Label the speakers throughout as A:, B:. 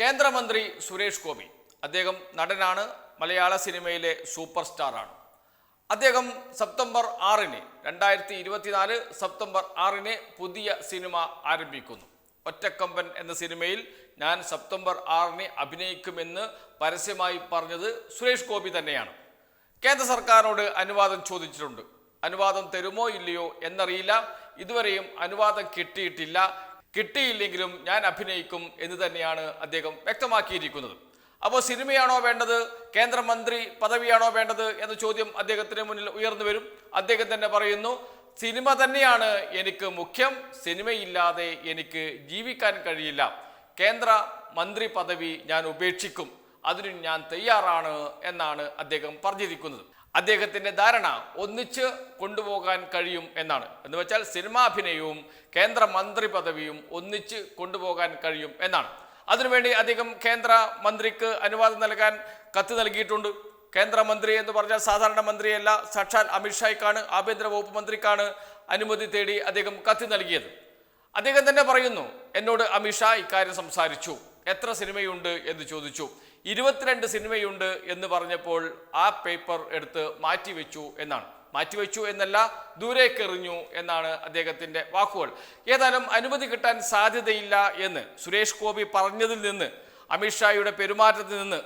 A: കേന്ദ്രമന്ത്രി സുരേഷ് ഗോപി അദ്ദേഹം നടനാണ് മലയാള സിനിമയിലെ സൂപ്പർ സ്റ്റാറാണ്. അദ്ദേഹം സെപ്റ്റംബർ ആറിന് രണ്ടായിരത്തി ഇരുപത്തിനാല് സെപ്റ്റംബർ ആറിന് പുതിയ സിനിമ ആരംഭിക്കുന്നു. ഒറ്റക്കമ്പൻ എന്ന സിനിമയിൽ ഞാൻ സെപ്റ്റംബർ ആറിന് അഭിനയിക്കുമെന്ന് പരസ്യമായി പറഞ്ഞത് സുരേഷ് ഗോപി തന്നെയാണ്. കേന്ദ്ര സർക്കാരിനോട് അനുവാദം ചോദിച്ചിട്ടുണ്ട്. അനുവാദം തരുമോ ഇല്ലയോ എന്നറിയില്ല. ഇതുവരെയും അനുവാദം കിട്ടിയിട്ടില്ല. കിട്ടിയില്ലെങ്കിലും ഞാൻ അഭിനയിക്കും എന്ന് തന്നെയാണ് അദ്ദേഹം വ്യക്തമാക്കിയിരിക്കുന്നത്. അപ്പോൾ സിനിമയാണോ വേണ്ടത്? കേന്ദ്രമന്ത്രി പദവിയാണോ വേണ്ടത്? എന്ന ചോദ്യം അദ്ദേഹത്തിന് മുന്നിൽ ഉയർന്നു വരും. അദ്ദേഹം തന്നെ പറയുന്നു സിനിമ തന്നെയാണ് എനിക്ക് മുഖ്യം. സിനിമയില്ലാതെ എനിക്ക് ജീവിക്കാൻ കഴിയില്ല. കേന്ദ്ര മന്ത്രി പദവി ഞാൻ ഉപേക്ഷിക്കും. അതിനും ഞാൻ തയ്യാറാണ് എന്നാണ് അദ്ദേഹം പറഞ്ഞിരിക്കുന്നത്. അദ്ദേഹത്തിന്റെ ധാരണ ഒന്നിച്ച് കൊണ്ടുപോകാൻ കഴിയും എന്നാണ്. എന്ന് വെച്ചാൽ സിനിമാഭിനയവും കേന്ദ്ര മന്ത്രി പദവിയും ഒന്നിച്ച് കൊണ്ടുപോകാൻ കഴിയും എന്നാണ്. അതിനുവേണ്ടി അദ്ദേഹം കേന്ദ്ര മന്ത്രിക്ക് അനുവാദം നൽകാൻ കത്ത് നൽകിയിട്ടുണ്ട്. കേന്ദ്രമന്ത്രി എന്ന് പറഞ്ഞാൽ സാധാരണ മന്ത്രിയല്ല സാക്ഷാൽ അമിത്ഷായ്ക്കാണ് ആഭ്യന്തര വകുപ്പ് മന്ത്രിക്കാണ് അനുമതി തേടി അദ്ദേഹം കത്ത് നൽകിയത്. അദ്ദേഹം തന്നെ പറയുന്നു എന്നോട് അമിത്ഷാ ഇക്കാര്യം സംസാരിച്ചു. എത്ര സിനിമയുണ്ട് എന്ന് ചോദിച്ചു. ഇരുപത്തിരണ്ട് സിനിമയുണ്ട് എന്ന് പറഞ്ഞപ്പോൾ ആ പേപ്പർ എടുത്ത് മാറ്റിവെച്ചു എന്നാണ്. മാറ്റിവെച്ചു എന്നല്ല ദൂരേക്ക് എറിഞ്ഞു എന്നാണ് അദ്ദേഹത്തിന്റെ വാക്കുകൾ. ഏതായാലും അനുമതി കിട്ടാൻ സാധ്യതയില്ല എന്ന് സുരേഷ് ഗോപി പറഞ്ഞതിൽ നിന്ന് അമിത്ഷായുടെ പെരുമാറ്റത്തിൽ നിന്ന്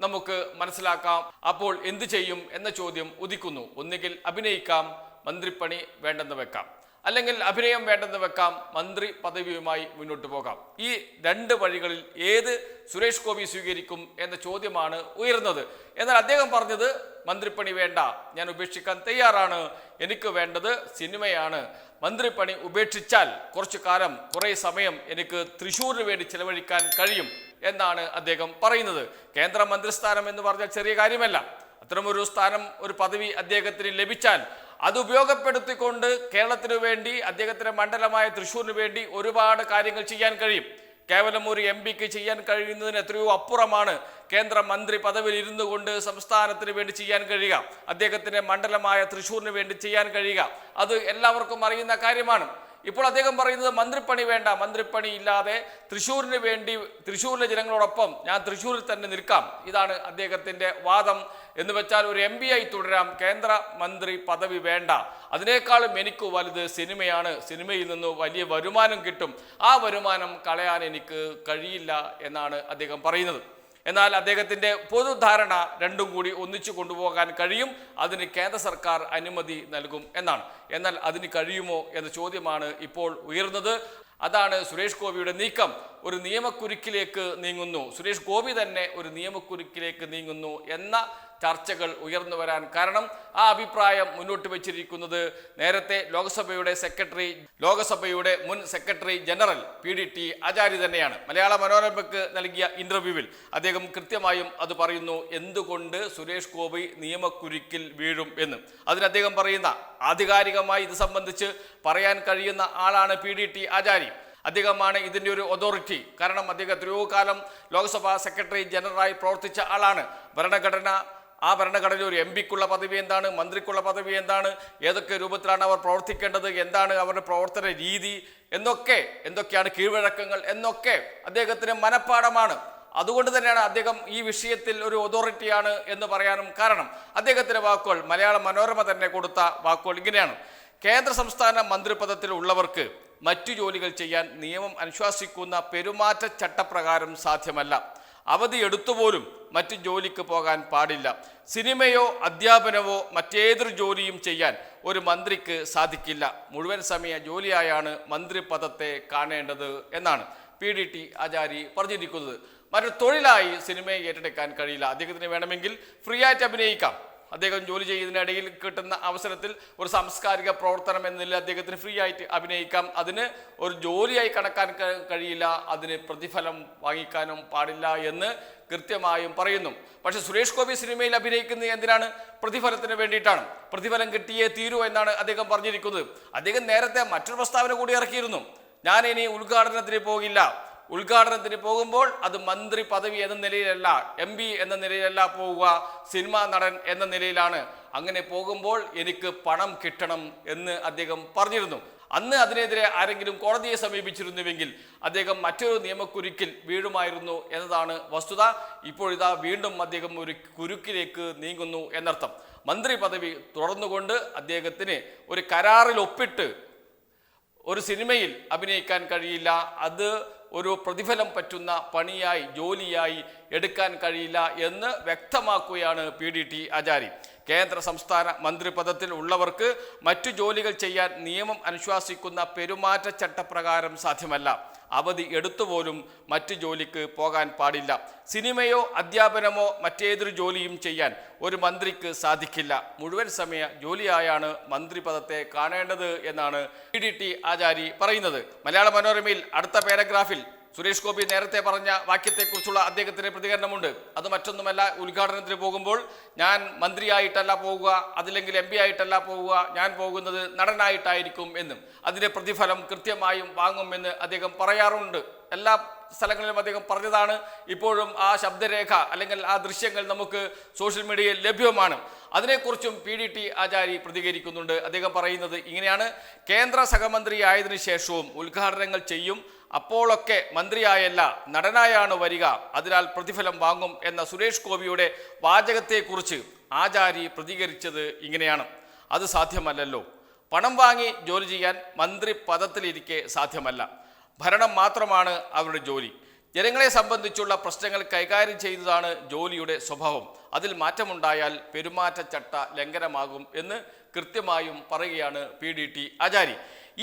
A: നമുക്ക് മനസ്സിലാക്കാം. അപ്പോൾ എന്തു ചെയ്യും എന്ന ചോദ്യം ഉദിക്കുന്നു. ഒന്നുകിൽ അഭിനയിക്കാം മന്ത്രിപ്പണി വേണ്ടെന്ന് വെക്കാം. അല്ലെങ്കിൽ അഭിനയം വേണ്ടെന്ന് വെക്കാം മന്ത്രി പദവിയുമായി മുന്നോട്ട് പോകാം. ഈ രണ്ട് വഴികളിൽ ഏത് സുരേഷ് ഗോപി സ്വീകരിക്കും എന്ന ചോദ്യമാണ് ഉയർന്നത്. എന്നാൽ അദ്ദേഹം പറഞ്ഞത് മന്ത്രിപ്പണി വേണ്ട ഞാൻ ഉപേക്ഷിക്കാൻ തയ്യാറാണ് എനിക്ക് വേണ്ടത് സിനിമയാണ്. മന്ത്രിപ്പണി ഉപേക്ഷിച്ചാൽ കുറച്ചു കാലം കുറേ സമയം എനിക്ക് തൃശ്ശൂരിന് വേണ്ടി ചെലവഴിക്കാൻ കഴിയും എന്നാണ് അദ്ദേഹം പറയുന്നത്. കേന്ദ്ര മന്ത്രിസ്ഥാനം എന്ന് പറഞ്ഞാൽ ചെറിയ കാര്യമല്ല. അത്തരമൊരു സ്ഥാനം ഒരു പദവി അദ്ദേഹത്തിന് ലഭിച്ചാൽ അത് ഉപയോഗപ്പെടുത്തിക്കൊണ്ട് കേരളത്തിന് വേണ്ടി അദ്ദേഹത്തിന്റെ മണ്ഡലമായ തൃശ്ശൂരിന് വേണ്ടി ഒരുപാട് കാര്യങ്ങൾ ചെയ്യാൻ കഴിയും. കേവലം ഒരു എം പിക്ക് ചെയ്യാൻ കഴിയുന്നതിന് എത്രയോ അപ്പുറമാണ് കേന്ദ്ര മന്ത്രി പദവിയിൽ ഇരുന്നു കൊണ്ട് സംസ്ഥാനത്തിന് വേണ്ടി ചെയ്യാൻ കഴിയുക. അദ്ദേഹത്തിന്റെ മണ്ഡലമായ തൃശ്ശൂരിന് വേണ്ടി ചെയ്യാൻ കഴിയുക. അത് എല്ലാവർക്കും അറിയുന്ന കാര്യമാണ്. ഇപ്പോൾ അദ്ദേഹം പറയുന്നത് മന്ത്രിപ്പണി വേണ്ട മന്ത്രിപ്പണി ഇല്ലാതെ തൃശ്ശൂരിന് വേണ്ടി തൃശ്ശൂരിലെ ജനങ്ങളോടൊപ്പം ഞാൻ തൃശ്ശൂരിൽ തന്നെ നിൽക്കാം. ഇതാണ് അദ്ദേഹത്തിന്റെ വാദം. എന്ന് വെച്ചാൽ ഒരു എം ആയി തുടരാം കേന്ദ്ര മന്ത്രി പദവി വേണ്ട. അതിനേക്കാളും എനിക്ക് വലുത് സിനിമയാണ്. സിനിമയിൽ നിന്ന് വലിയ വരുമാനം കിട്ടും. ആ വരുമാനം കളയാൻ എനിക്ക് കഴിയില്ല എന്നാണ് അദ്ദേഹം പറയുന്നത്. എന്നാൽ അദ്ദേഹത്തിന്റെ പൊതുധാരണ രണ്ടും കൂടി ഒന്നിച്ചു കൊണ്ടുപോകാൻ കഴിയും. അതിന് കേന്ദ്ര സർക്കാർ അനുമതി നൽകും എന്നാണ്. എന്നാൽ അതിന് കഴിയുമോ എന്ന ചോദ്യമാണ് ഇപ്പോൾ ഉയർന്നത്. അതാണ് സുരേഷ് ഗോപിയുടെ നീക്കം. ഒരു നിയമക്കുരുക്കിലേക്ക് നീങ്ങുന്നു. സുരേഷ് ഗോപി തന്നെ ഒരു നിയമക്കുരുക്കിലേക്ക് നീങ്ങുന്നു എന്ന ചർച്ചകൾ ഉയർന്നു വരാൻ കാരണം ആ അഭിപ്രായം മുന്നോട്ട് വെച്ചിരിക്കുന്നത് നേരത്തെ ലോക്സഭയുടെ സെക്രട്ടറി ലോക്സഭയുടെ മുൻ secretary general P D T Acharya തന്നെയാണ്. മലയാള മനോരമയ്ക്ക് നൽകിയ ഇന്റർവ്യൂവിൽ അദ്ദേഹം കൃത്യമായും അത് പറയുന്നു എന്തുകൊണ്ട് സുരേഷ് ഗോപി നിയമക്കുരുക്കിൽ വീഴും എന്ന്? അതിന് അദ്ദേഹം പറയുന്ന ആധികാരികമായി ഇത് സംബന്ധിച്ച് പറയാൻ കഴിയുന്ന ആളാണ് പി ഡി ടി ആചാര്യ അദ്ദേഹമാണ് ഇതിന്റെ ഒരു അതോറിറ്റി കാരണം അദ്ദേഹം എത്രയോ കാലം ലോക്സഭാ സെക്രട്ടറി ജനറലായി പ്രവർത്തിച്ച ആളാണ്. ഭരണഘടന ആ ഭരണഘടനയിൽ ഒരു എം പിക്കുള്ള പദവി എന്താണ്? മന്ത്രിക്കുള്ള പദവി എന്താണ്? ഏതൊക്കെ രൂപത്തിലാണ് അവർ പ്രവർത്തിക്കേണ്ടത്? എന്താണ് അവരുടെ പ്രവർത്തന രീതി? എന്നൊക്കെ എന്തൊക്കെയാണ് കീഴ്വഴക്കങ്ങൾ? എന്നൊക്കെ അദ്ദേഹത്തിന് മനഃപ്പാടമാണ്. അതുകൊണ്ട് തന്നെയാണ് അദ്ദേഹം ഈ വിഷയത്തിൽ ഒരു അതോറിറ്റിയാണ് എന്ന് പറയാനും കാരണം. അദ്ദേഹത്തിന്റെ വാക്കുകൾ മലയാള മനോരമ തന്നെ കൊടുത്ത വാക്കുകൾ ഇങ്ങനെയാണ്. കേന്ദ്ര സംസ്ഥാന മന്ത്രിപദത്തിൽ ഉള്ളവർക്ക് മറ്റു ജോലികൾ ചെയ്യാൻ നിയമം അനുശാസിക്കുന്ന പെരുമാറ്റ ചട്ടപ്രകാരം സാധ്യമല്ല. അവധി എടുത്തുപോലും മറ്റു ജോലിക്ക് പോകാൻ പാടില്ല. സിനിമയോ അധ്യാപനമോ മറ്റേതൊരു ജോലിയും ചെയ്യാൻ ഒരു മന്ത്രിക്ക് സാധിക്കില്ല. മുഴുവൻ സമയ ജോലിയായാണ് മന്ത്രിപദത്തെ കാണേണ്ടത് എന്നാണ് പി ഡി ടി ആചാരി പറഞ്ഞിരിക്കുന്നത്. മറ്റൊരു തൊഴിലായി സിനിമയെ ഏറ്റെടുക്കാൻ കഴിയില്ല. അദ്ദേഹത്തിന് വേണമെങ്കിൽ ഫ്രീ ആയിട്ട് അഭിനയിക്കാം. അദ്ദേഹം ജോലി ചെയ്യുന്നതിനിടയിൽ കിട്ടുന്ന അവസരത്തിൽ ഒരു സാംസ്കാരിക പ്രവർത്തനം എന്ന നിലയിൽ അദ്ദേഹത്തിന് ഫ്രീ ആയിട്ട് അഭിനയിക്കാം. അതിന് ഒരു ജോലിയായി കണക്കാൻ കഴിയില്ല. അതിന് പ്രതിഫലം വാങ്ങിക്കാനും പാടില്ല എന്ന് കൃത്യമായും പറയുന്നു. പക്ഷെ സുരേഷ് ഗോപി സിനിമയിൽ അഭിനയിക്കുന്നത് എന്തിനാണ്? പ്രതിഫലത്തിന് വേണ്ടിയിട്ടാണ്. പ്രതിഫലം കിട്ടിയേ തീരൂ എന്നാണ് അദ്ദേഹം പറഞ്ഞിരിക്കുന്നത്. അദ്ദേഹം നേരത്തെ മറ്റൊരു പ്രസ്താവന കൂടി ഇറക്കിയിരുന്നു. ഞാൻ ഇനി ഉദ്ഘാടനത്തിന് പോകില്ല. ഉദ്ഘാടനത്തിന് പോകുമ്പോൾ അത് മന്ത്രി പദവി എന്ന നിലയിലല്ല എം പി എന്ന നിലയിലല്ല പോവുക സിനിമാ നടൻ എന്ന നിലയിലാണ്. അങ്ങനെ പോകുമ്പോൾ എനിക്ക് പണം കിട്ടണം എന്ന് അദ്ദേഹം പറഞ്ഞിരുന്നു. അന്ന് അതിനെതിരെ ആരെങ്കിലും കോടതിയെ സമീപിച്ചിരുന്നുവെങ്കിൽ അദ്ദേഹം മറ്റൊരു നിയമക്കുരുക്കിൽ വീഴുമായിരുന്നു എന്നതാണ് വസ്തുത. ഇപ്പോഴിതാ വീണ്ടും അദ്ദേഹം ഒരു കുരുക്കിലേക്ക് നീങ്ങുന്നു എന്നർത്ഥം. മന്ത്രി പദവി തുടർന്നുകൊണ്ട് അദ്ദേഹത്തിന് ഒരു കരാറിൽ ഒപ്പിട്ട് ഒരു സിനിമയിൽ അഭിനയിക്കാൻ കഴിയില്ല. അത് ഒരു പ്രതിഫലം പറ്റുന്ന പണിയായി ജോലിയായി എടുക്കാൻ കഴിയില്ല എന്ന് വ്യക്തമാക്കുകയാണ് പി ഡി ടി ആചാരി. കേന്ദ്ര സംസ്ഥാന മന്ത്രിപദത്തിൽ ഉള്ളവർക്ക് മറ്റു ജോലികൾ ചെയ്യാൻ നിയമം അനുശാസിക്കുന്ന പെരുമാറ്റച്ചട്ടപ്രകാരം സാധ്യമല്ല. അവധി എടുത്തുപോലും മറ്റ് ജോലിക്ക് പോകാൻ പാടില്ല. സിനിമയോ അധ്യാപനമോ മറ്റേതൊരു ജോലിയും ചെയ്യാൻ ഒരു മന്ത്രിക്ക് സാധിക്കില്ല. മുഴുവൻ സമയ ജോലിയായാണ് മന്ത്രി പദത്തെ കാണേണ്ടത് എന്നാണ് ഇ ഡി ടി ആചാരി പറയുന്നത്. മലയാള മനോരമയിൽ അടുത്ത പാരഗ്രാഫിൽ സുരേഷ് ഗോപി നേരത്തെ പറഞ്ഞ വാക്യത്തെക്കുറിച്ചുള്ള അദ്ദേഹത്തിന്റെ പ്രതികരണമുണ്ട്. അത് മറ്റൊന്നുമല്ല ഉദ്ഘാടനത്തിന് പോകുമ്പോൾ ഞാൻ മന്ത്രിയായിട്ടല്ല പോവുക അതില്ലെങ്കിൽ എം ആയിട്ടല്ല പോവുക ഞാൻ പോകുന്നത് നടനായിട്ടായിരിക്കും എന്നും അതിന്റെ പ്രതിഫലം കൃത്യമായും വാങ്ങുമെന്ന് അദ്ദേഹം പറയാറുണ്ട്. എല്ലാ സ്ഥലങ്ങളിലും അദ്ദേഹം പറഞ്ഞതാണ് ഇപ്പോഴും ആ ശബ്ദരേഖ അല്ലെങ്കിൽ ആ ദൃശ്യങ്ങൾ നമുക്ക് സോഷ്യൽ മീഡിയയിൽ ലഭ്യമാണ്. അതിനെക്കുറിച്ചും പി ഡി ടി ആചാരി പ്രതികരിക്കുന്നുണ്ട്. അദ്ദേഹം പറയുന്നത് ഇങ്ങനെയാണ് കേന്ദ്ര സഹമന്ത്രിയായതിനു ശേഷവും ഉദ്ഘാടനങ്ങൾ ചെയ്യും അപ്പോഴൊക്കെ മന്ത്രിയായല്ല നടനായാണ് വരിക അതിനാൽ പ്രതിഫലം വാങ്ങും എന്ന സുരേഷ് ഗോപിയുടെ വാചകത്തെക്കുറിച്ച് ആചാരി പ്രതികരിച്ചത് ഇങ്ങനെയാണ്. അത് സാധ്യമല്ലല്ലോ. പണം വാങ്ങി ജോലി ചെയ്യാൻ മന്ത്രി പദത്തിലിരിക്കെ സാധ്യമല്ല. ഭരണം മാത്രമാണ് അവരുടെ ജോലി. ജനങ്ങളെ സംബന്ധിച്ചുള്ള പ്രശ്നങ്ങൾ കൈകാര്യം ചെയ്യുന്നതാണ് ജോലിയുടെ സ്വഭാവം. അതിൽ മാറ്റമുണ്ടായാൽ പെരുമാറ്റച്ചട്ട ലംഘനമാകും എന്ന് കൃത്യമായും പറയുകയാണ് പി ഡി ടി ആചാരി.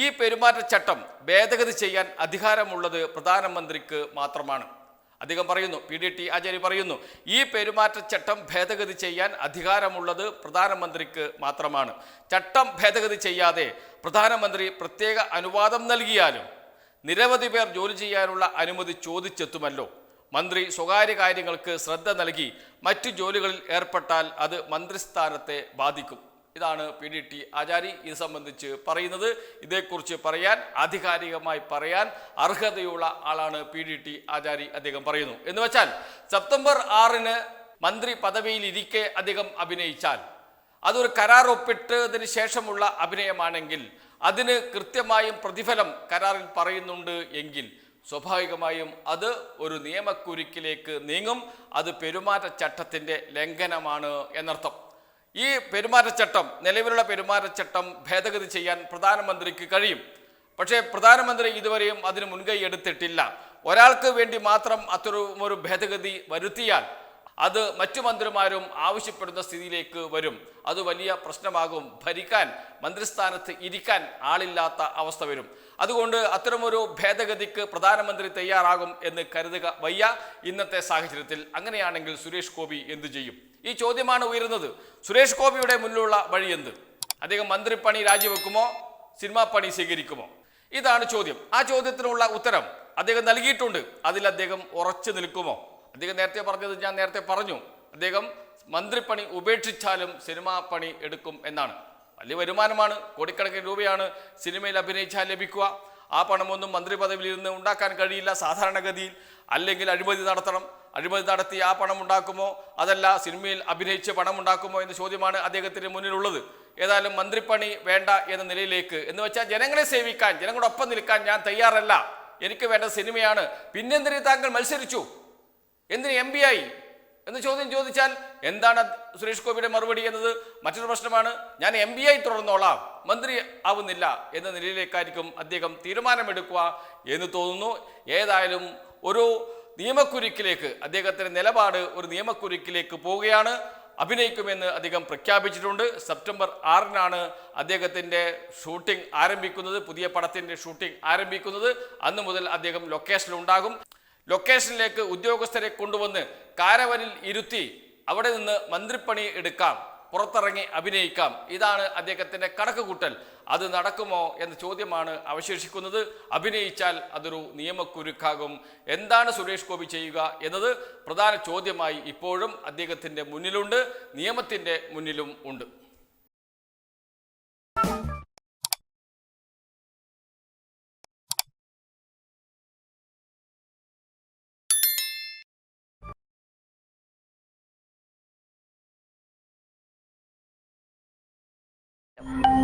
A: ഈ പെരുമാറ്റച്ചട്ടം ഭേദഗതി ചെയ്യാൻ അധികാരമുള്ളത് പ്രധാനമന്ത്രിക്ക് മാത്രമാണ്. അധികം പറയുന്നു പി ഡി ടി ആചാര്യ പറയുന്നു ഈ പെരുമാറ്റച്ചട്ടം ഭേദഗതി ചെയ്യാൻ അധികാരമുള്ളത് പ്രധാനമന്ത്രിക്ക് മാത്രമാണ്. ചട്ടം ഭേദഗതി ചെയ്യാതെ പ്രധാനമന്ത്രി പ്രത്യേക അനുവാദം നൽകിയാലും നിരവധി പേർ ജോലി ചെയ്യാനുള്ള അനുമതി ചോദിച്ചെത്തുമല്ലോ. മന്ത്രി സ്വകാര്യ കാര്യങ്ങൾക്ക് ശ്രദ്ധ നൽകി മറ്റു ജോലികളിൽ ഏർപ്പെട്ടാൽ അത് മന്ത്രിസ്ഥാനത്തെ ബാധിക്കും. ഇതാണ് പി ഡി ടി ആചാരി ഇത് സംബന്ധിച്ച് പറയുന്നത്. ഇതേക്കുറിച്ച് പറയാൻ ആധികാരികമായി പറയാൻ അർഹതയുള്ള ആളാണ് പി ഡി ടി ആചാരി അദ്ദേഹം പറയുന്നു. എന്ന് വെച്ചാൽ സെപ്റ്റംബർ ആറിന് മന്ത്രി പദവിയിൽ ഇരിക്കെ അദ്ദേഹം അഭിനയിച്ചാൽ അതൊരു കരാർ ഒപ്പിട്ടതിന് ശേഷമുള്ള അഭിനയമാണെങ്കിൽ അതിന് കൃത്യമായും പ്രതിഫലം കരാറിൽ പറയുന്നുണ്ട് എങ്കിൽ സ്വാഭാവികമായും അത് ഒരു നിയമക്കുരുക്കിലേക്ക് നീങ്ങും. അത് പെരുമാറ്റച്ചട്ടത്തിന്റെ ലംഘനമാണ് എന്നർത്ഥം. ഈ പെരുമാറ്റച്ചട്ടം നിലവിലുള്ള പെരുമാറ്റച്ചട്ടം ഭേദഗതി ചെയ്യാൻ പ്രധാനമന്ത്രിക്ക് കഴിയും. പക്ഷേ പ്രധാനമന്ത്രി ഇതുവരെയും അതിന് മുൻകൈ എടുത്തിട്ടില്ല. ഒരാൾക്ക് വേണ്ടി മാത്രം അത്തരം ഒരു ഭേദഗതി വരുത്തിയാൽ അത് മറ്റു മന്ത്രിമാരും ആവശ്യപ്പെടുന്ന സ്ഥിതിയിലേക്ക് വരും. അത് വലിയ പ്രശ്നമാകും. ഭരിക്കാൻ മന്ത്രിസ്ഥാനത്ത് ഇരിക്കാൻ ആളില്ലാത്ത അവസ്ഥ വരും. അതുകൊണ്ട് അത്തരമൊരു ഭേദഗതിക്ക് പ്രധാനമന്ത്രി തയ്യാറാകും എന്ന് കരുതുക വയ്യ ഇന്നത്തെ സാഹചര്യത്തിൽ. അങ്ങനെയാണെങ്കിൽ സുരേഷ് ഗോപി എന്തു ചെയ്യും? ഈ ചോദ്യമാണ് ഉയരുന്നത്. സുരേഷ് ഗോപിയുടെ മുന്നിലുള്ള വഴി എന്ത്? അദ്ദേഹം മന്ത്രിപ്പണി രാജിവെക്കുമോ? സിനിമാ പണി സ്വീകരിക്കുമോ? ഇതാണ് ചോദ്യം. ആ ചോദ്യത്തിനുള്ള ഉത്തരം അദ്ദേഹം നൽകിയിട്ടുണ്ട്. അതിൽ അദ്ദേഹം ഉറച്ചു നിൽക്കുമോ? അദ്ദേഹം നേരത്തെ പറഞ്ഞത് ഞാൻ നേരത്തെ പറഞ്ഞു. അദ്ദേഹം മന്ത്രിപ്പണി ഉപേക്ഷിച്ചാലും സിനിമാ പണി എടുക്കും എന്നാണ്. വലിയ വരുമാനമാണ്. കോടിക്കണക്കിന് രൂപയാണ് സിനിമയിൽ അഭിനയിച്ചാൽ ലഭിക്കുക. ആ പണമൊന്നും മന്ത്രി പദവിയിൽ നിന്ന് ഉണ്ടാക്കാൻ കഴിയില്ല സാധാരണഗതിയിൽ. അല്ലെങ്കിൽ അഴിമതി നടത്തണം. അഴിമതി നടത്തി ആ പണം ഉണ്ടാക്കുമോ? അതല്ല സിനിമയിൽ അഭിനയിച്ച് പണം ഉണ്ടാക്കുമോ എന്ന ചോദ്യമാണ് അദ്ദേഹത്തിന് മുന്നിലുള്ളത്. ഏതായാലും മന്ത്രിപ്പണി വേണ്ട എന്ന നിലയിലേക്ക്. എന്ന് വെച്ചാൽ ജനങ്ങളെ സേവിക്കാൻ ജനങ്ങളുടെ ഒപ്പം നിൽക്കാൻ ഞാൻ തയ്യാറല്ല. എനിക്ക് വേണ്ട സിനിമയാണ്. പിന്നെന്തിന് താങ്കൾ മത്സരിച്ചു? എന്തിന് എം പി ആയി? എന്ന് ചോദ്യം ചോദിച്ചാൽ എന്താണ് സുരേഷ് ഗോപിയുടെ മറുപടി എന്നത്? മറ്റൊരു പ്രശ്നമാണ് ഞാൻ എം പി ആയി തുടർന്നോളാം. മന്ത്രി ആവുന്നില്ല എന്ന നിലയിലേക്കായിരിക്കും അദ്ദേഹം തീരുമാനമെടുക്കുക എന്ന് തോന്നുന്നു. ഏതായാലും ഒരു നിയമക്കുരുക്കിലേക്ക് അദ്ദേഹത്തിന്റെ നിലപാട് ഒരു നിയമക്കുരുക്കിലേക്ക് പോവുകയാണ്. അഭിനയിക്കുമെന്ന് അദ്ദേഹം പ്രഖ്യാപിച്ചിട്ടുണ്ട്. സെപ്റ്റംബർ ആറിനാണ് അദ്ദേഹത്തിന്റെ ഷൂട്ടിംഗ് ആരംഭിക്കുന്നത് പുതിയ പടത്തിന്റെ ഷൂട്ടിംഗ് ആരംഭിക്കുന്നത്. അന്ന് മുതൽ അദ്ദേഹം ലൊക്കേഷനിലുണ്ടാകും. ലൊക്കേഷനിലേക്ക് ഉദ്യോഗസ്ഥരെ കൊണ്ടുവന്ന് കാരവനിൽ ഇരുത്തി അവിടെ നിന്ന് മന്ത്രിപ്പണി എടുക്കാം. പുറത്തിറങ്ങി അഭിനയിക്കാം. ഇതാണ് അദ്ദേഹത്തിന്റെ കണക്കുകൂട്ടൽ. അത് നടക്കുമോ എന്ന ചോദ്യമാണ് അവശേഷിക്കുന്നത്. അഭിനയിച്ചാൽ അതൊരു നിയമക്കുരുക്കാകും. എന്താണ് സുരേഷ് ഗോപി ചെയ്യുക എന്നത് പ്രധാന ചോദ്യമായി ഇപ്പോഴും അദ്ദേഹത്തിന്റെ മുന്നിലുണ്ട്. നിയമത്തിന്റെ മുന്നിലും ഉണ്ട്. Yep.